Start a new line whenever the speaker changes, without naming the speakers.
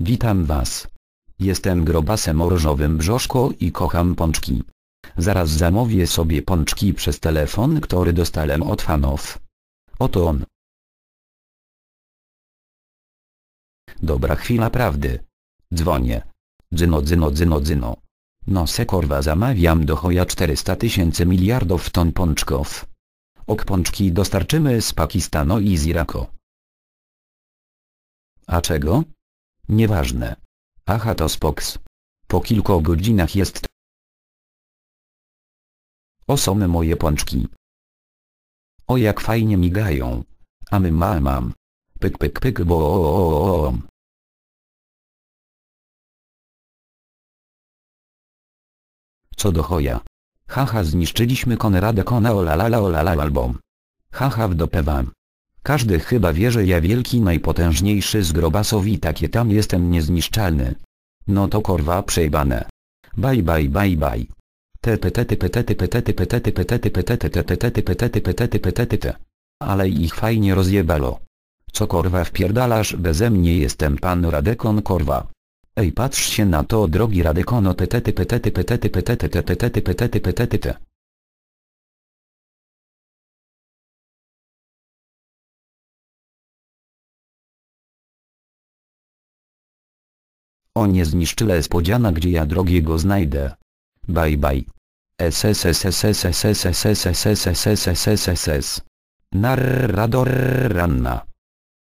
Witam was. Jestem grobasem o różowym brzoszku i kocham pączki. Zaraz zamówię sobie pączki przez telefon, który dostałem od fanów. Oto on. Dobra chwila prawdy. Dzwonię. Dzyno dzyno dzyno dzyno. No se korwa zamawiam do choja 400 tysięcy miliardów ton pączków. Ok pączki dostarczymy z Pakistanu i z Iraku. A czego? Nieważne. Aha to spoks. Po kilku godzinach jest. O są moje pączki. O jak fajnie migają. A my ma mam. Pyk pyk pyk bo Co do choja. Haha zniszczyliśmy Konrada Kona olalala olala album. Haha w dopę wam. Każdy chyba wie, że ja wielki najpotężniejszy z grobasowi takie tam jestem niezniszczalny. No to korwa przejbane. Bye bye bye bye. Ale ich fajnie rozjebało. Co korwa wpierdalasz beze mnie jestem pan Radekon korwa. Ej patrz się na to drogi Radekono petety petety petety petety te petety petety petety O niezniszczyle spodziana gdzie ja drogiego znajdę. Bye bye. SSSSSSSSSSSSSSSSSSS. Narrador ranna.